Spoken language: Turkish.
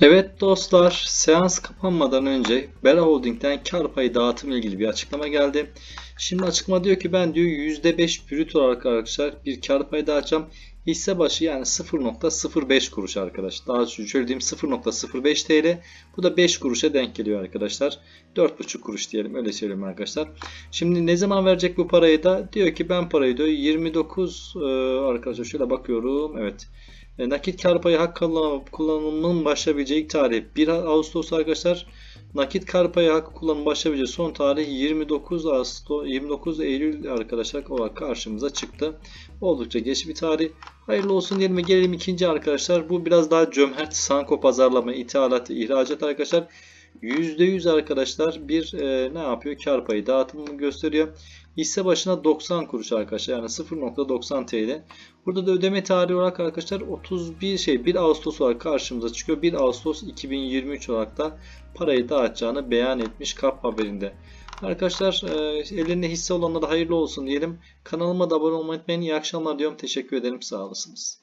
Evet dostlar, seans kapanmadan önce Bera Holding'den kar payı dağıtım ile ilgili bir açıklama geldi. Şimdi açıklama diyor ki ben diyor %5 brüt olarak arkadaşlar bir kar payı dağıtacağım. Hisse başı yani 0.05 kuruş arkadaş. Daha şöyle diyeyim 0.05 TL. Bu da 5 kuruşa denk geliyor arkadaşlar. 4.5 kuruş diyelim öyle söyleyeyim arkadaşlar. Şimdi ne zaman verecek bu parayı da? Diyor ki ben parayı diyor 29 e, arkadaşlar şöyle bakıyorum. Evet. E, nakit kar payı hak kullanım- kullanımının başlayabileceği tarih 1 Ağustos arkadaşlar. Nakit kar payı hakkı kullanım başlayabileceği son tarih 29 Ağustos 29 Eylül arkadaşlar olarak karşımıza çıktı. Oldukça geç bir tarih. Hayırlı olsun diyelim ve gelelim ikinci arkadaşlar. Bu biraz daha cömert Sanko pazarlama, ithalat, ihracat arkadaşlar. %100 arkadaşlar bir e, ne yapıyor? Kar payı dağıtımını gösteriyor. Hisse başına 90 kuruş arkadaşlar. Yani 0.90 TL. Burada da ödeme tarihi olarak arkadaşlar 31 şey 1 Ağustos olarak karşımıza çıkıyor. 1 Ağustos 2023 olarak da parayı dağıtacağını beyan etmiş KAP haberinde. Arkadaşlar e, ellerinde hisse olanlara hayırlı olsun diyelim. Kanalıma da abone olmayı unutmayın. İyi akşamlar diyorum. Teşekkür ederim. Sağ olasınız.